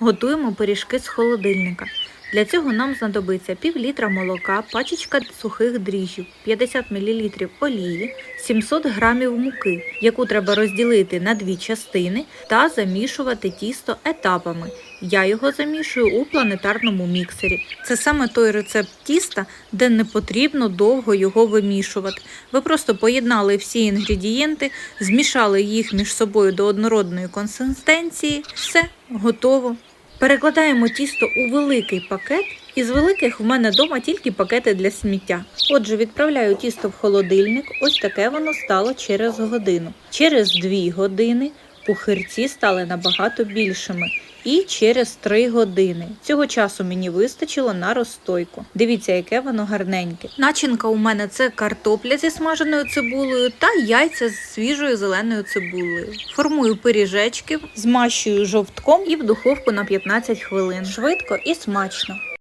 Готуємо пиріжки з холодильника. Для цього нам знадобиться пів літра молока, пачечка сухих дріжджів, 50 мл олії, 700 г муки, яку треба розділити на дві частини та замішувати тісто етапами. Я його замішую у планетарному міксері. Це саме той рецепт тіста, де не потрібно довго його вимішувати. Ви просто поєднали всі інгредієнти, змішали їх між собою до однородної консистенції. Все готово. Перекладаємо тісто у великий пакет. Із великих в мене вдома тільки пакети для сміття. Отже, відправляю тісто в холодильник. Ось таке воно стало через годину. Через 2 години пухирці стали набагато більшими. І через 3 години. Цього часу мені вистачило на розстойку. Дивіться, яке воно гарненьке. Начинка у мене це картопля зі смаженою цибулею та яйця з свіжою зеленою цибулею. Формую пиріжечки, змащую жовтком і в духовку на 15 хвилин. Швидко і смачно.